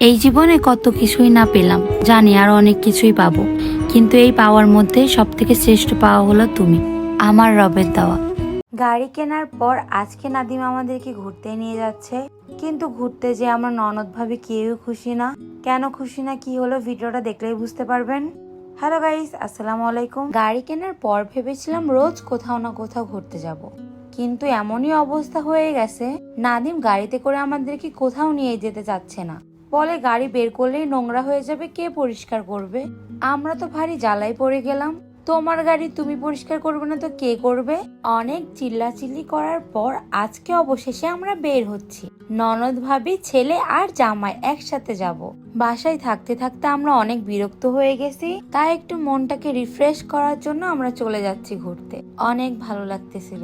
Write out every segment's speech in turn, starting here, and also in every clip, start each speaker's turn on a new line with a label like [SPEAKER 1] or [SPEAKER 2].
[SPEAKER 1] এই জীবনে কত কিছুই না পেলাম। জানি আর অনেক কিছুই পাবো। কিন্তু এই পাওয়ার মধ্যে সব থেকে শ্রেষ্ঠ পাওয়া হলো তুমি, আমার রবের দেওয়া। গাড়ি কেনার পর আজকে নাদিম আমাদেরকে ঘুরতে নিয়ে যাচ্ছে। কিন্তু ঘুরতে যে আমরা ননদ ভাবে কেউ খুশি না। কেন খুশি না, কি হলো ভিডিওটা দেখলেই বুঝতে পারবেন। হ্যালো গাইস, আসসালামু আলাইকুম। গাড়ি কেনার পর ভেবেছিলাম রোজ কোথাও না কোথাও ঘুরতে যাব। কিন্তু এমনই অবস্থা হয়ে গেছে, নাদিম গাড়িতে করে আমাদেরকে কোথাও নিয়ে যেতে চাচ্ছে না। বলে গাড়ি বের করলেই নোংরা হয়ে যাবে, কে পরিষ্কার করবে? আমরা তো ভারী জ্বালাই পড়ে গেলাম। তোমার গাড়ি তুমি পরিষ্কার করবে না তো কে করবে? অনেক চিল্লাচিল্লি করার পর আজকে অবশেষে আমরা বের হচ্ছি। ননদ ভাবি, ছেলে আর জামাই একসাথে যাব। বাসায় থাকতে থাকতে আমরা অনেক বিরক্ত হয়ে গেছি, তাই একটু মনটাকে রিফ্রেশ করার জন্য আমরা চলে যাচ্ছি ঘুরতে। অনেক ভালো লাগতেছিল,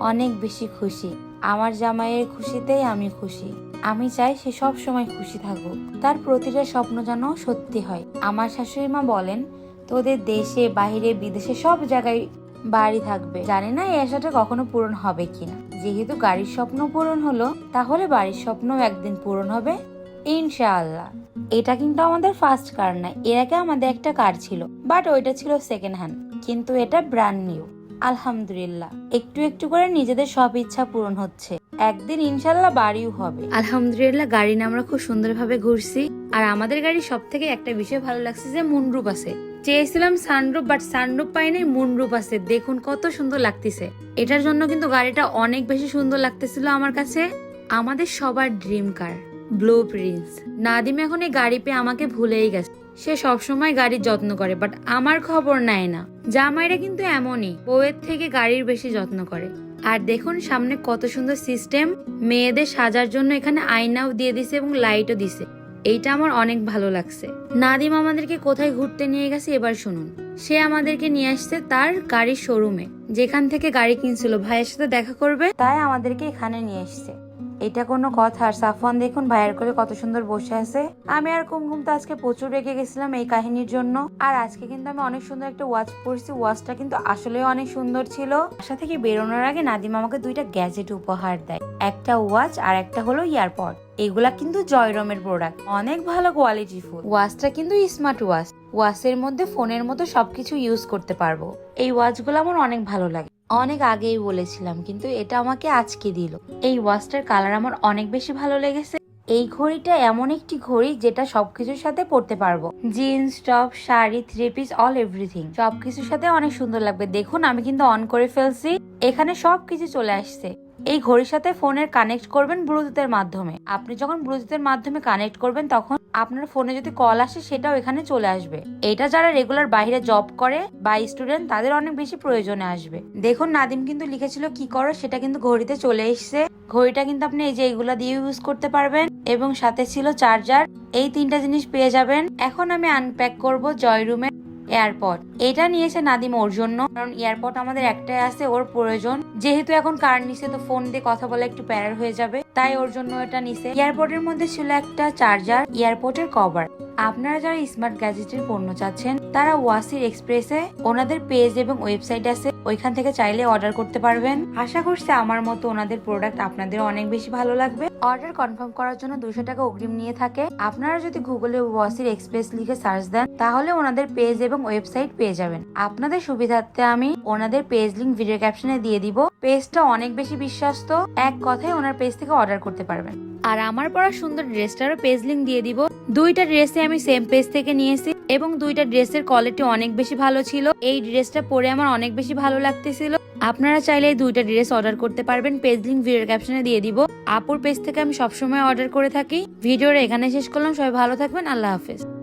[SPEAKER 1] অনেক বেশি খুশি। আমার জামাইয়ের খুশিতেই আমি খুশি। আমি চাই সে সব সময় খুশি থাকুক। তার প্রতিটা স্বপ্ন যেন সত্যি হয়। আমার শাশুড়ি মা বলেন, তোদের দেশে বাইরে বিদেশে সব জায়গায় বাড়ি থাকবে। জানি না এই আশাটা কখনো পূরণ হবে কিনা। যেহেতু গাড়ির স্বপ্ন পূরণ হলো, তাহলে বাড়ির স্বপ্নও একদিন পূরণ হবে। ইনশাআল্লাহ। এটা কিন্তু আমাদের ফার্স্ট কার না, এর আগে আমাদের একটা কার ছিল বাট ওইটা ছিল সেকেন্ড হ্যান্ড কিন্তু এটা ব্র্যান্ড নিউ আলহামদুলিল্লাহ। একটু একটু করে নিজেদের সব ইচ্ছা পূরণ হচ্ছে। একদিন ইনশাল্লাহ বাড়িও হবে। আলহামদুলিল্লাহ, গাড়ি নিয়ে আমরা খুব সুন্দরভাবে ঘুরছি। আর আমাদের গাড়ি সব থেকে একটা বিষয় ভালো লাগছে যে মুনরূপ আছে। চেয়েছিলাম সানরূপ বাট সানরূপ পাই নাই, মুনরূপ আছে। দেখুন কত সুন্দর লাগতেছে। এটার জন্য কিন্তু গাড়িটা অনেক বেশি সুন্দর লাগতেছিল আমার কাছে। আমাদের সবার dream car blue prince Nadim এখন এই গাড়ি পেয়ে আমাকে ভুলেই গেছে। সে সবসময় গাড়ির যত্ন করে বাট আমার খবর নেয় না। জামাইরা কিন্তু এমনই, বউয়ের থেকে গাড়ির বেশি যত্ন করে। আর দেখুন সামনে কত সুন্দর সিস্টেম মেয়েদের সাজার জন্য এখানে আয়নাও দিয়ে দিছে এবং লাইটও দিছে। এইটা আমার অনেক ভালো লাগছে। নাদিম আমাদেরকে কোথায় ঘুরতে নিয়ে গেছে এবার শুনুন। সে আমাদেরকে নিয়ে আসছে তার গাড়ির শোরুমে যেখান থেকে গাড়ি কিনছিল। ভাইয়ের সাথে দেখা করবে। তাই আমাদেরকে এখানে নিয়ে এসছে। এটা কোনো কথা। আর সাফওয়ান দেখুন ভাইয়ের কোলে কত সুন্দর বসে আছে। আমি আর কুমকুম তো আজকে প্রচুর রেগে গেছিলাম এই কাহিনীর জন্য। আর আজকে কিন্তু আমি অনেক সুন্দর একটা ওয়াচ পরছি ওয়াচটা কিন্তু আসলেও অনেক সুন্দর ছিল। বাসা থেকে বেরোনোর আগে নাদিম আমাকে দুইটা গ্যাজেট উপহার দেয়। একটা ওয়াচ আর একটা হলো ইয়ারপড। এগুলা কিন্তু জয়রমের প্রোডাক্ট অনেক ভালো কোয়ালিটি ফুল। ওয়াচটা কিন্তু স্মার্ট ওয়াচ ওয়াচের মধ্যে ফোনের মতো সবকিছু ইউজ করতে পারব। এই ওয়াচগুলো আমার অনেক ভালো লাগে। অনেক আগেই বলেছিলাম, কিন্তু এটা আমাকে আজকে দিল। এই ওয়াচটার কালার আমার অনেক বেশি ভালো লেগেছে। এই ঘড়িটা এমন একটি ঘড়ি যেটা সবকিছুর সাথে পরতে পারব। Jeans top sari three piece all everything সবকিছুর সাথে অনেক সুন্দর লাগবে। দেখুন, আমি কিন্তু অন করে ফেলছি। এখানে সবকিছু চলে আসছে। এই ঘড়ির সাথে ফোনের কানেক্ট করবেন ব্লুটুথের মাধ্যমে। আপনি যখন ব্লুটুথের মাধ্যমে কানেক্ট করবেন, তখন আপনার ফোনে যদি কল আসে, সেটাও এখানে চলে আসবে। এটা যারা রেগুলার বাইরে জব করে বা স্টুডেন্ট তাদের অনেক বেশি প্রয়োজনে আসবে। দেখুন, নাদিম কিন্তু লিখেছিল কি করো, সেটা কিন্তু ঘড়িতে চলে এসছে। ঘড়িটা কিন্তু আপনি এই যে এইগুলা দিয়ে ইউজ করতে পারবেন। এবং সাথে ছিল চার্জার এই তিনটা জিনিস পেয়ে যাবেন। এখন আমি আনপ্যাক করব জয় রুমে এয়ারপড এটা নিয়েছে নাদিম ওর জন্য। কারণ এয়ারপড আমাদের একটাই আছে, ওর প্রয়োজন। যেহেতু এখন কার নিচে তো ফোন দিয়ে কথা বলে একটু প্যারার হয়ে যাবে, তাই ওর জন্য এটা নিছে। এয়ারপোর্টের মধ্যে ছিল একটা চার্জার এয়ারপোর্টের কভার আপনারা যারা স্মার্ট গ্যাজেটের পণ্য চাচ্ছেন, তারা ওয়াসির এক্সপ্রেসে ওনাদের পেজ এবং ওয়েবসাইট আছে, ওইখান থেকে চাইলে অর্ডার করতে পারবেন। আশা করছি আমার মতো ওনাদের প্রোডাক্ট আপনাদের অনেক বেশি ভালো লাগবে। অর্ডার কনফার্ম করার জন্য দুশো টাকা অগ্রিম নিয়ে থাকে। আপনারা যদি গুগলে ওয়াসির এক্সপ্রেস লিখে সার্চ দেন, তাহলে ওনাদের পেজ এবং ওয়েবসাইট পেয়ে যাবেন। আপনাদের সুবিধার্থে আমি ওনাদের পেজ লিঙ্ক ভিডিও ক্যাপশনে দিয়ে দিব। পেজটা অনেক বেশি বিশ্বস্ত, এক কথায় ওনার পেজ থেকে অর্ডার করতে পারবেন। আর আমার পরা সুন্দর ড্রেসটারও পেজলিং দিয়ে দিব। দুইটা ড্রেসে আমি সেম পেজ থেকে নিয়েছি এবং দুইটা ড্রেসের কোয়ালিটি অনেক বেশি ভালো ছিল। এই ড্রেসটা পরে আমার অনেক বেশি ভালো লাগতেছিল। আপনারা চাইলে এই দুইটা ড্রেস অর্ডার করতে পারবেন। পেজলিং লিঙ্ক ভিডিওর ক্যাপশনে দিয়ে দিব। আপুর পেজ থেকে আমি সবসময় অর্ডার করে থাকি। ভিডিওর এখানে শেষ করলাম। সবাই ভালো থাকবেন। আল্লাহ হাফেজ।